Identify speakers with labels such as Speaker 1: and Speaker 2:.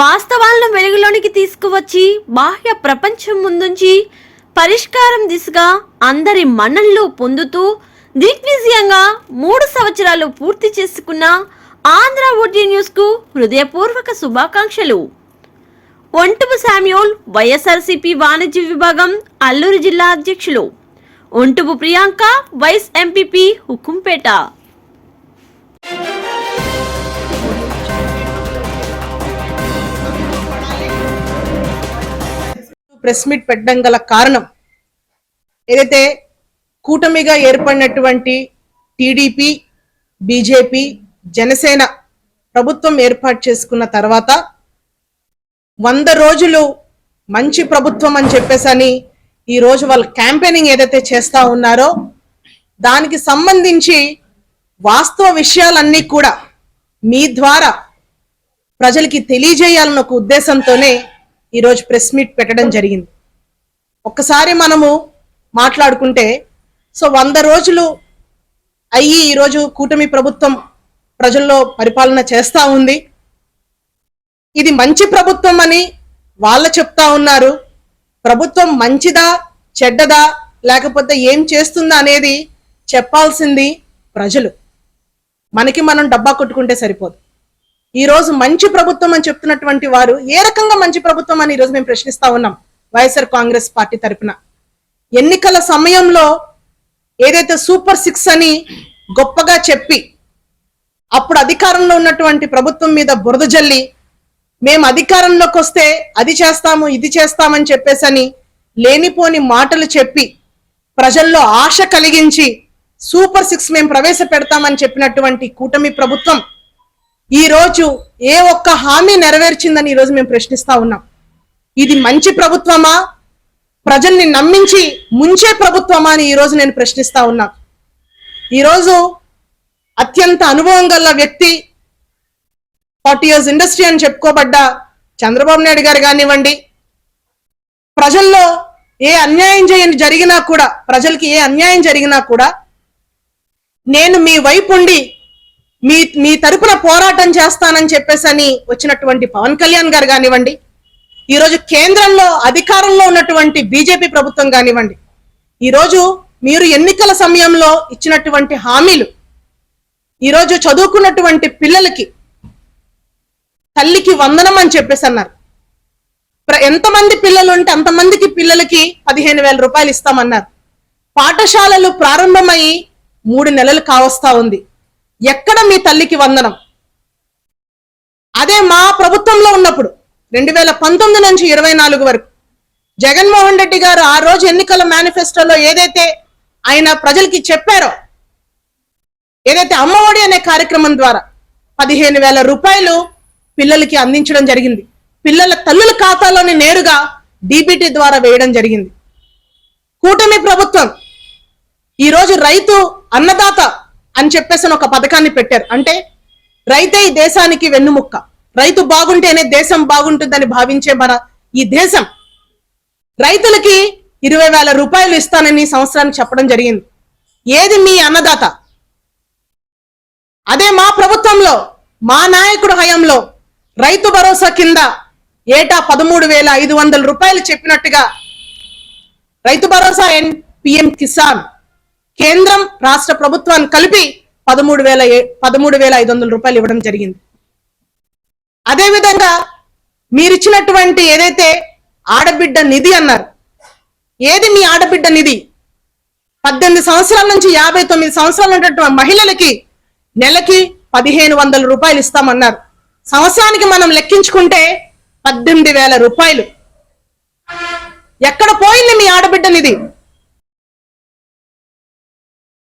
Speaker 1: వాస్తవాలను వెలుగులోనికి తీసుకువచ్చి బాహ్య ప్రపంచం ముందుంచి పరిష్కారం దిశగా అందరి మన్ననలు పొందుతూ దిగ్విజయంగా మూడు సంవత్సరాలు పూర్తి చేసుకున్న ఆంధ్ర ఓటీ న్యూస్కు హృదయపూర్వక శుభాకాంక్షలు. ఒంటుపు శామ్యూల్ వైఎస్ఆర్సీపీ వాణిజ్య విభాగం అల్లూరు జిల్లా అధ్యక్షులు. ఒంటుపు Priyanka vice MPP Hukumpeta.
Speaker 2: Press meet పెట్టడం గల కారణం. ఏదైతే కూటమిగా ఏర్పడినటువంటి టీడీపీ బీజేపీ జనసేన ప్రభుత్వం ఏర్పాటు చేసుకున్న తర్వాత వంద రోజులు మంచి ప్రభుత్వం అని చెప్పేసని ఈ రోజు వాళ్ళు క్యాంపెయినింగ్ ఏదైతే చేస్తూ ఉన్నారో దానికి సంబంధించి వాస్తవ విషయాలన్నీ కూడా మీ ద్వారా ప్రజలకి తెలియజేయాలన్న ఒక ఉద్దేశంతోనే ఈరోజు ప్రెస్ మీట్ పెట్టడం జరిగింది. ఒక్కసారి మనము మాట్లాడుకుంటే సో వంద రోజులు అయ్యి ఈరోజు కూటమి ప్రభుత్వం ప్రజల్లో పరిపాలన చేస్తా ఉంది. ఇది మంచి ప్రభుత్వం అని వాళ్ళు చెప్తా ఉన్నారు. ప్రభుత్వం మంచిదా చెడ్డదా లేకపోతే ఏం చేస్తుందా అనేది చెప్పాల్సింది ప్రజలు. మనకి మనం డబ్బా కొట్టుకుంటే సరిపోదు. ఈ రోజు మంచి ప్రభుత్వం అని చెప్తున్నటువంటి వారు ఏ రకంగా మంచి ప్రభుత్వం అని ఈ రోజు మేము ప్రశ్నిస్తా ఉన్నాం వైఎస్ఆర్ కాంగ్రెస్ పార్టీ తరపున. ఎన్నికల సమయంలో ఏదైతే సూపర్ సిక్స్ అని గొప్పగా చెప్పి అప్పుడు అధికారంలో ఉన్నటువంటి ప్రభుత్వం మీద బురద జల్లి మేము అధికారంలోకి వస్తే అది చేస్తాము ఇది చేస్తామని చెప్పేసని లేనిపోని మాటలు చెప్పి ప్రజల్లో ఆశ కలిగించి సూపర్ సిక్స్ మేము ప్రవేశపెడతామని చెప్పినటువంటి కూటమి ప్రభుత్వం ఈ రోజు ఏ ఒక్క హామీ నెరవేర్చిందని ఈ రోజు మేము ప్రశ్నిస్తా ఉన్నాం. ఇది మంచి ప్రభుత్వమా? ప్రజల్ని నమ్మించి ముంచే ప్రభుత్వమా అని ఈరోజు నేను ప్రశ్నిస్తా ఉన్నా. ఈరోజు అత్యంత అనుభవం గల వ్యక్తి ఫార్టీ ఇయర్స్ ఇండస్ట్రీ అని చెప్పుకోబడ్డ చంద్రబాబు నాయుడు గారు కానివ్వండి ప్రజల్లో ఏ అన్యాయం చేయని జరిగినా కూడా ప్రజలకి ఏ అన్యాయం జరిగినా కూడా నేను మీ వైపు ఉండి మీ మీ తరపున పోరాటం చేస్తానని చెప్పేసి అని వచ్చినటువంటి పవన్ కళ్యాణ్ గారు కానివ్వండి ఈరోజు కేంద్రంలో అధికారంలో ఉన్నటువంటి బీజేపీ ప్రభుత్వం కానివ్వండి ఈరోజు మీరు ఎన్నికల సమయంలో ఇచ్చినటువంటి హామీలు ఈరోజు చదువుకున్నటువంటి పిల్లలకి తల్లికి వందనం అని చెప్పేసి అన్నారు. ఎంతమంది పిల్లలు ఉంటే అంతమందికి పిల్లలకి పదిహేను వేల రూపాయలు ఇస్తామన్నారు. పాఠశాలలు ప్రారంభమై మూడు నెలలు కావస్తా ఉంది. ఎక్కడ మీ తల్లికి వందనం? అదే మా ప్రభుత్వంలో ఉన్నప్పుడు రెండు వేల పంతొమ్మిది నుంచి ఇరవై నాలుగు వరకు జగన్మోహన్ రెడ్డి గారు ఆ రోజు ఎన్నికల మేనిఫెస్టోలో ఏదైతే ఆయన ప్రజలకి చెప్పారో ఏదైతే అమ్మఒడి అనే కార్యక్రమం ద్వారా పదిహేను వేల రూపాయలు పిల్లలకి అందించడం జరిగింది. పిల్లల తల్లుల ఖాతాలోని నేరుగా డీబీటీ ద్వారా వేయడం జరిగింది. కూటమి ప్రభుత్వం ఈ రోజు రైతు అన్నదాత అని చెప్పేసి ఒక పథకాన్ని పెట్టారు. అంటే రైతే ఈ దేశానికి వెన్నుముక్క. రైతు బాగుంటేనే దేశం బాగుంటుందని భావించే మన ఈ దేశం. రైతులకి ఇరవై వేల రూపాయలు ఇస్తానని సంవత్సరానికి చెప్పడం జరిగింది. ఏది మీ అన్నదాత? అదే మా ప్రభుత్వంలో మా నాయకుడు హయాంలో రైతు భరోసా కింద ఏటా పదమూడు వేల ఐదు వందల రూపాయలు చెప్పినట్టుగా రైతు భరోసా అండ్ పిఎం కిసాన్ కేంద్రం రాష్ట్ర ప్రభుత్వాన్ని కలిపి పదమూడు వేల పదమూడు వేల ఐదు వందల రూపాయలు ఇవ్వడం జరిగింది. అదేవిధంగా మీరిచ్చినటువంటి ఏదైతే ఆడబిడ్డ నిధి అన్నారు ఏది మీ ఆడబిడ్డ నిధి? పద్దెనిమిది సంవత్సరాల నుంచి యాభై తొమ్మిది సంవత్సరాలు ఉన్నటువంటి మహిళలకి నెలకి పదిహేను వందల రూపాయలు ఇస్తామన్నారు. సంవత్సరానికి మనం లెక్కించుకుంటే పద్దెనిమిది వేల రూపాయలు. ఎక్కడ పోయింది మీ ఆడబిడ్డ నిధి?